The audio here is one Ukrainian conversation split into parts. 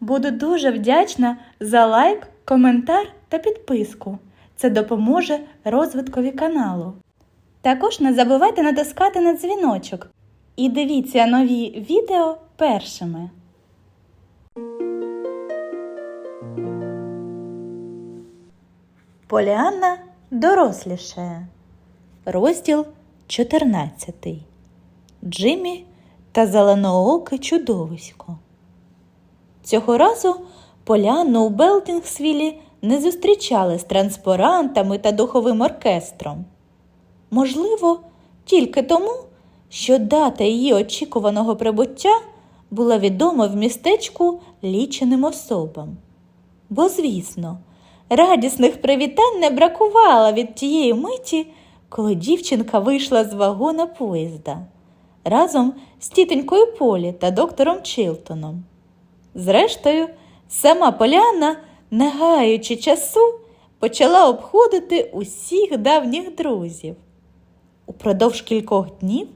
Буду дуже вдячна за лайк, коментар та підписку. Це допоможе розвиткові каналу. Також не забувайте натискати на дзвіночок і дивіться нові відео першими. Поліанна дорослішає. Розділ 14. Джиммі та зеленооке чудовисько. Цього разу Поліанну у Белтінгсвілі не зустрічали з транспарантами та духовим оркестром. Можливо, тільки тому, що дата її очікуваного прибуття була відома в містечку ліченим особам. Бо, звісно, радісних привітань не бракувало від тієї миті, коли дівчинка вийшла з вагона поїзда разом з тітонькою Полі та доктором Чилтоном. Зрештою, сама Поляна, не гаючи часу, почала обходити усіх давніх друзів. Упродовж кількох днів,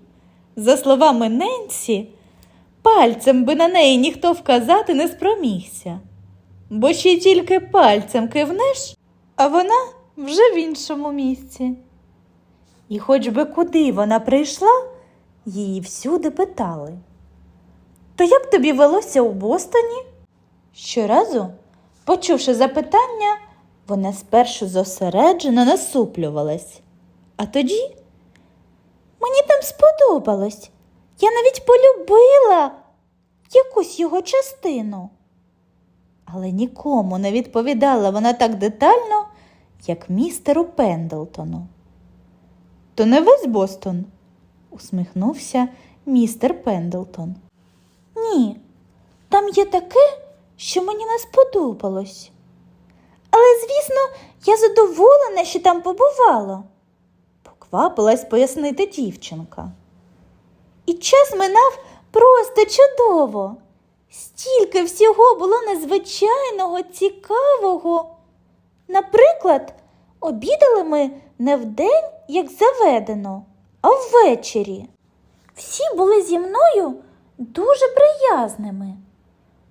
за словами Ненсі, пальцем би на неї ніхто вказати не спромігся, бо ще тільки пальцем кивнеш, а вона вже в іншому місці. І хоч би куди вона прийшла, її всюди питали. То як тобі велося у Бостоні? Щоразу, почувши запитання, вона спершу зосереджено насуплювалась, а тоді мені там сподобалось. Я навіть полюбила якусь його частину. Але нікому не відповідала вона так детально, як містеру Пендлтону. То не весь Бостон? усміхнувся містер Пендлтон. Ні, там є таке, що мені не сподобалось. Але, звісно, я задоволена, що там побувала, поквапилась пояснити дівчинка. І час минав просто чудово. Стільки всього було незвичайного, цікавого. Наприклад, обідали ми не вдень, як заведено, а ввечері. Всі були зі мною дуже приязними.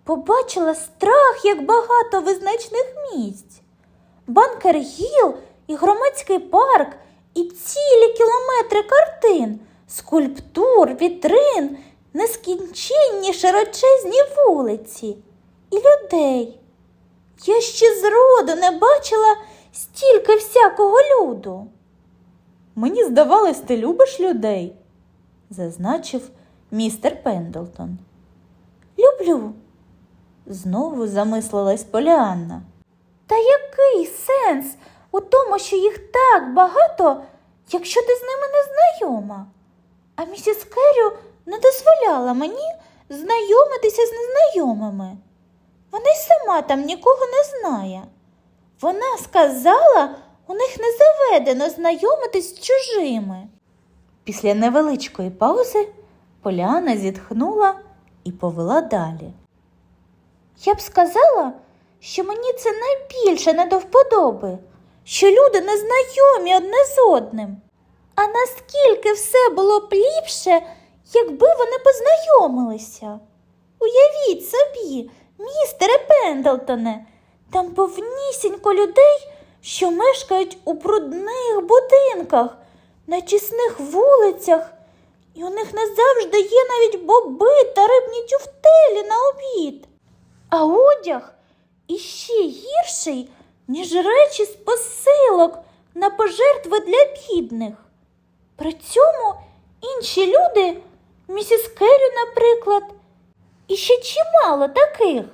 Побачила страх, як багато визначних місць. Банкер Гіл і громадський парк, і цілі кілометри картин, скульптур, вітрин, нескінченні широчезні вулиці і людей. Я ще зроду не бачила стільки всякого люду. Мені здавалось, ти любиш людей, зазначив містер Пендлтон. Люблю, знову замислилась Поліанна. Та який сенс у тому, що їх так багато, якщо ти з ними не знайома? А місіс Керрю не дозволяла мені знайомитися з незнайомими. Вона й сама там нікого не знає. Вона сказала, у них не заведено знайомитись з чужими. Після невеличкої паузи Поляна зітхнула і повела далі. Я б сказала, що мені це найбільше не до вподоби, що люди не знайомі одне з одним. А наскільки все було б ліпше, якби вони познайомилися. Уявіть собі, містере Пендлтоне, там повнісінько людей, що мешкають у брудних будинках, на чесних вулицях, і у них не завжди є навіть боби та рибні тюфтелі на обід. А одяг іще гірший, ніж речі з посилок на пожертви для бідних. При цьому інші люди, місіс Керрі, наприклад, і ще чимало таких,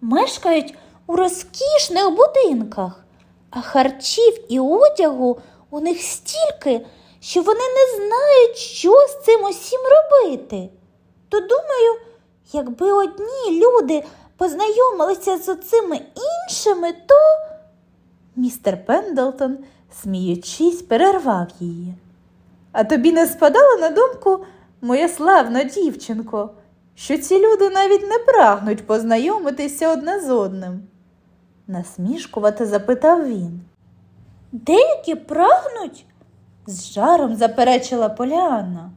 мешкають у розкішних будинках, а харчів і одягу у них стільки, що вони не знають, що з цим усім робити. То думаю, якби одні люди познайомилися з оцими іншими, то. Містер Пендлтон, сміючись, перервав її. А тобі не спадало на думку, моя славна дівчинко, що ці люди навіть не прагнуть познайомитися одне з одним? насмішкувато запитав він. Деякі прагнуть? З жаром заперечила Поліанна.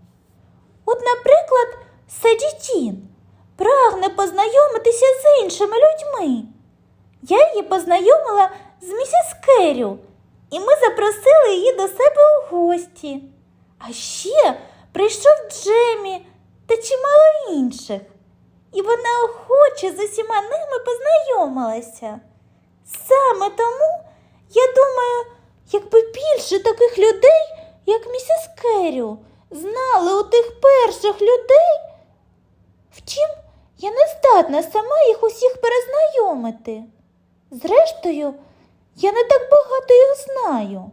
От, наприклад, Садітін прагне познайомитися з іншими людьми. Я її познайомила з місіс Керрю, і ми запросили її до себе у гості. А ще прийшов Джемі та чимало інших, і вона охоче з усіма ними познайомилася. Саме тому, я думаю, якби більше таких людей, як місіс Керрю, знали у тих перших людей. Втім, я не здатна сама їх усіх перезнайомити. Зрештою, я не так багато їх знаю.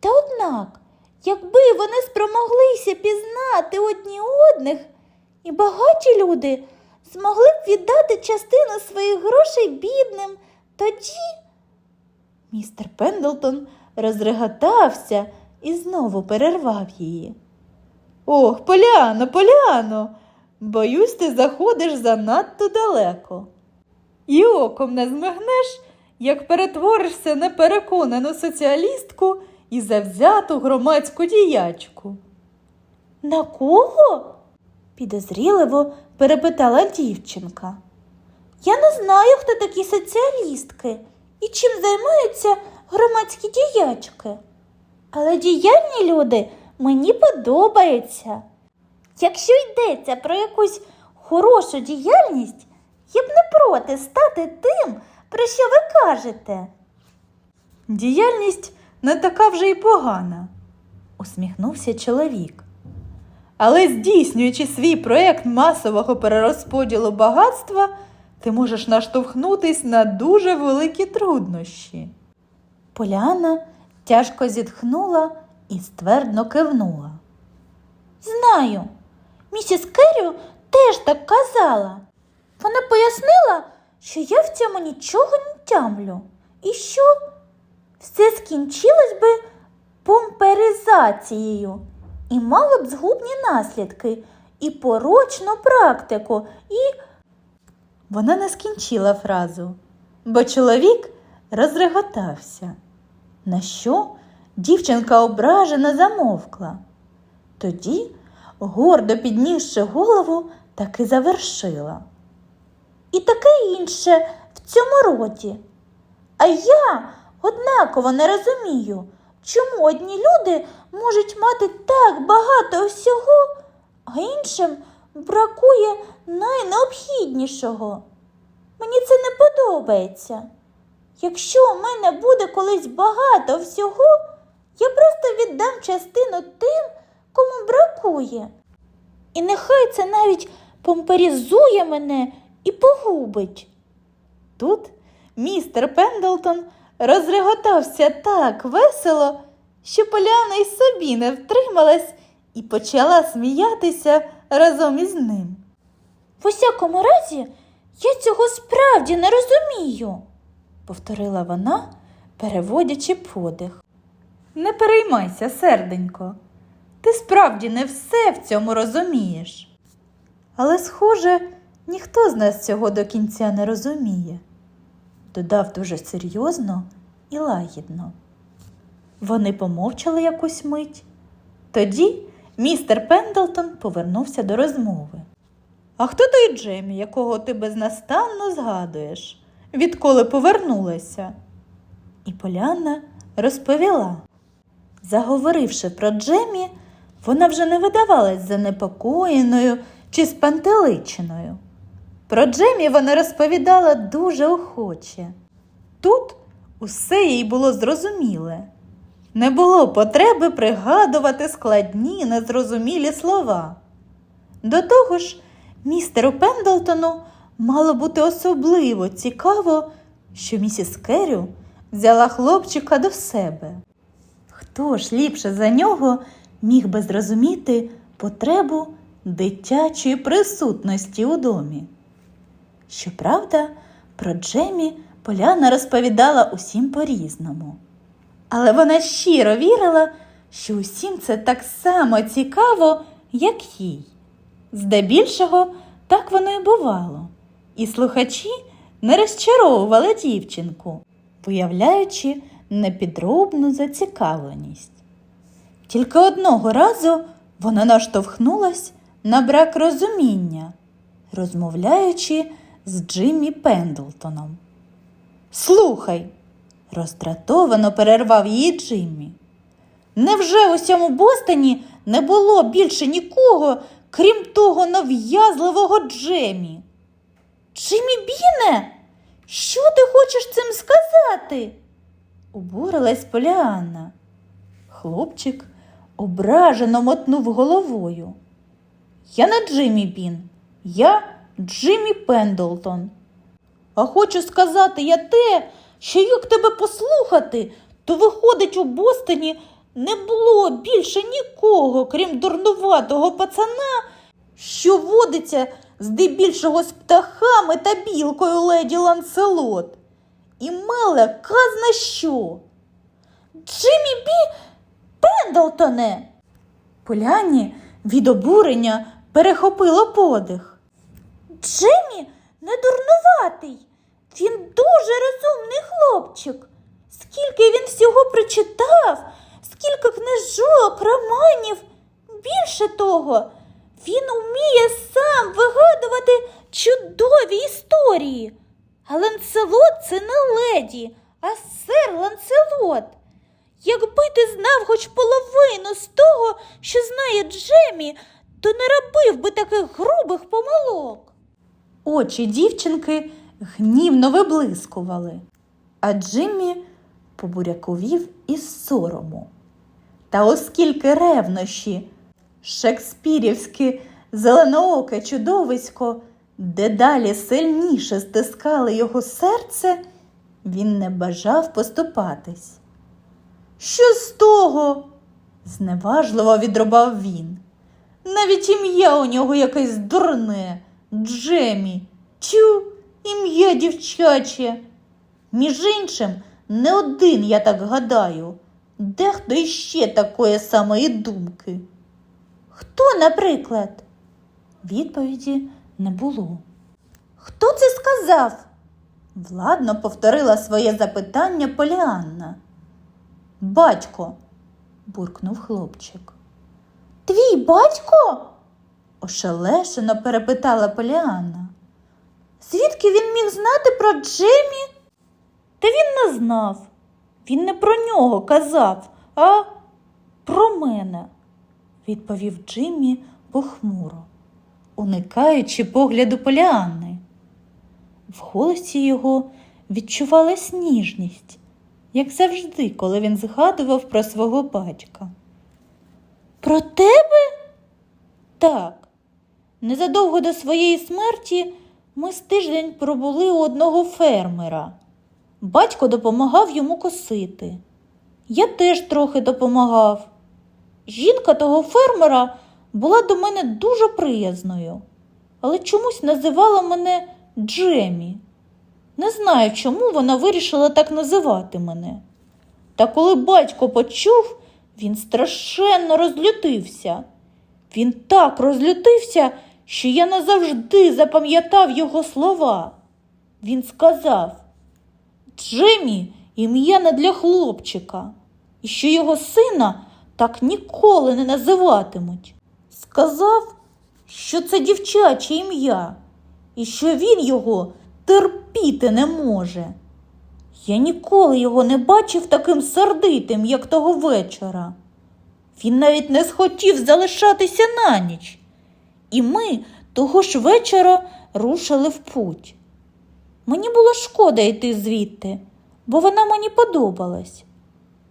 Та однак, якби вони спромоглися пізнати одні одних, і багаті люди змогли б віддати частину своїх грошей бідним, тоді. Містер Пендлтон розреготався і знову перервав її. Ох, Поляно, Поляно, боюсь, ти заходиш занадто далеко. І оком не змигнеш, як перетворишся на переконану соціалістку і завзяту громадську діячку. На кого? підозріливо перепитала дівчинка. Я не знаю, хто такі соціалістки і чим займаються громадські діячки. Але діяльні люди мені подобаються. Якщо йдеться про якусь хорошу діяльність, я б не проти стати тим, про що ви кажете. Діяльність не така вже й погана, усміхнувся чоловік. Але здійснюючи свій проєкт масового перерозподілу багатства, ти можеш наштовхнутись на дуже великі труднощі. Поляна тяжко зітхнула і ствердно кивнула. Знаю, місіс Керрю теж так казала. Вона пояснила, що я в цьому нічого не тямлю, і що все скінчилось би помперизацією і мало б згубні наслідки, і порочну практику, і. Вона не скінчила фразу, бо чоловік розреготався. На що дівчинка ображено замовкла. Тоді, гордо піднісши голову, таки завершила. І таке інше в цьому роді. А я однаково не розумію, чому одні люди можуть мати так багато всього, а іншим бракує найнеобхіднішого. Мені це не подобається. Якщо у мене буде колись багато всього, я просто віддам частину тим, кому бракує. І нехай це навіть помперізує мене і погубить. Тут містер Пендлтон розреготався так весело, що Поляна й собі не втрималась і почала сміятися разом із ним. В усякому разі, я цього справді не розумію, повторила вона, переводячи подих. Не переймайся, серденько, ти справді не все в цьому розумієш. Але, схоже, ніхто з нас цього до кінця не розуміє, додав дуже серйозно і лагідно. Вони помовчали якусь мить. Тоді містер Пендлтон повернувся до розмови. А хто той Джемі, якого ти безнастанно згадуєш, відколи повернулася? І Полянна розповіла. Заговоривши про Джемі, вона вже не видавалась занепокоєною чи спантеличеною. Про Джемі вона розповідала дуже охоче. Тут усе їй було зрозуміле. Не було потреби пригадувати складні, незрозумілі слова. До того ж, містеру Пендлтону мало бути особливо цікаво, що місіс Керрю взяла хлопчика до себе. Хто ж ліпше за нього міг би зрозуміти потребу дитячої присутності у домі? Щоправда, про Джемі Поляна розповідала усім по-різному. Але вона щиро вірила, що усім це так само цікаво, як їй. Здебільшого, так воно і бувало. І слухачі не розчаровували дівчинку, виявляючи непідробну зацікавленість. Тільки одного разу вона наштовхнулась на брак розуміння, розмовляючи з Джиммі Пендлтоном. Слухай, роздратовано перервав її Джиммі. Невже у цьому Бостоні не було більше нікого, крім того нав'язливого Джемі? Джиммі Біне, що ти хочеш цим сказати? обурилась Поліанна. Хлопчик ображено мотнув головою. Я не Джиммі Бін, я Джиммі Пендлтон. А хочу сказати я те, що як тебе послухати, то виходить у Бостоні не було більше нікого, крім дурнуватого пацана, що водиться здебільшого з птахами та білкою леді Ланселот. І меле казна що. Джиммі Бі Пендлтоне. Поляні від обурення перехопило подих. Джиммі не дурнуватий. Він дуже розумний хлопчик. Скільки він всього прочитав, скільки книжок, романів. Більше того, він уміє сам вигадувати чудові історії. А Ланцелот це не леді, а сер Ланцелот. Якби ти знав хоч половину з того, що знає Джемі, то не робив би таких грубих помилок. Очі дівчинки гнівно виблискували, а Джиммі побуряковів із сорому. Та оскільки ревнощі, шекспірівське зеленооке чудовисько дедалі сильніше стискали його серце, він не бажав поступатись. Що з того? зневажливо відрубав він. Навіть ім'я у нього якесь дурне, Джемі. Тю, ім'я дівчаче. Між іншим, не один, я так гадаю, дехто іще такої самої думки. Хто, наприклад? Відповіді не було. Хто це сказав? Владно повторила своє запитання Поліанна. Батько, буркнув хлопчик. Твій батько? ошелешено перепитала Поліанна. Звідки він міг знати про Джемі? Та він не знав. Він не про нього казав, а про мене, відповів Джиммі похмуро, уникаючи погляду Поліанни. В голосі його відчувалась ніжність, як завжди, коли він згадував про свого батька. Про тебе? Так. Незадовго до своєї смерті ми з тиждень пробули у одного фермера. Батько допомагав йому косити. Я теж трохи допомагав. Жінка того фермера була до мене дуже приязною, але чомусь називала мене Джемі. Не знаю, чому вона вирішила так називати мене. Та коли батько почув, він страшенно розлютився. Він так розлютився, що я назавжди запам'ятав його слова. Він сказав Джемі ім'я не для хлопчика, і що його сина так ніколи не називатимуть. Сказав, що це дівчаче ім'я, і що він його терпіти не може. Я ніколи його не бачив таким сердитим, як того вечора. Він навіть не схотів залишатися на ніч. І ми того ж вечора рушили в путь. Мені було шкода йти звідти, бо вона мені подобалась.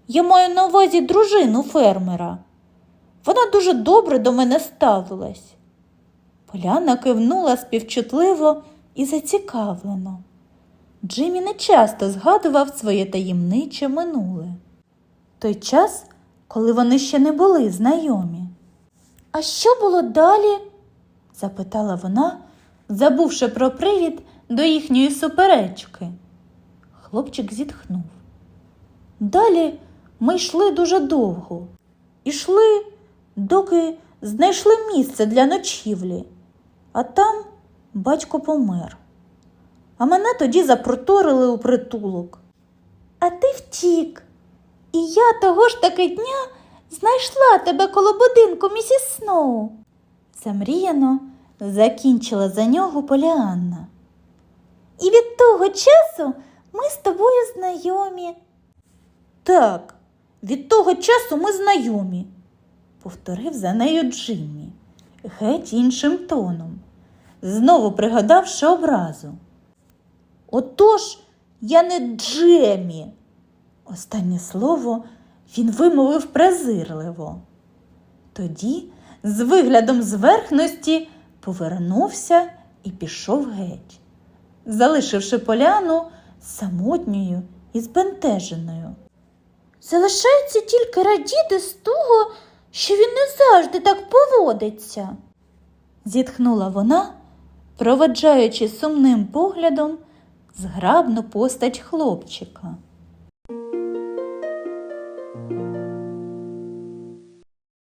Я маю на увазі дружину фермера. Вона дуже добре до мене ставилась. Поляна кивнула співчутливо і зацікавлено. Джиммі не часто згадував своє таємниче минуле. Той час, коли вони ще не були знайомі. А що було далі? запитала вона, забувши про привід до їхньої суперечки. Хлопчик зітхнув. Далі ми йшли дуже довго. Ішли, доки знайшли місце для ночівлі, а там батько помер. А мене тоді запроторили у притулок. А ти втік. І я того ж таки дня знайшла тебе коло будинку місіс Сноу. Замріяно закінчила за нього Поліанна. І від того часу ми з тобою знайомі. Так, від того часу ми знайомі, повторив за нею Джиммі, геть іншим тоном, знову пригадавши образу. Отож, я не Джемі. Останнє слово він вимовив презирливо. Тоді, з виглядом зверхності, повернувся і пішов геть, залишивши поляну самотньою і збентеженою. Залишається тільки радіти з того, що він не завжди так поводиться, зітхнула вона, проведжаючи сумним поглядом зграбну постать хлопчика.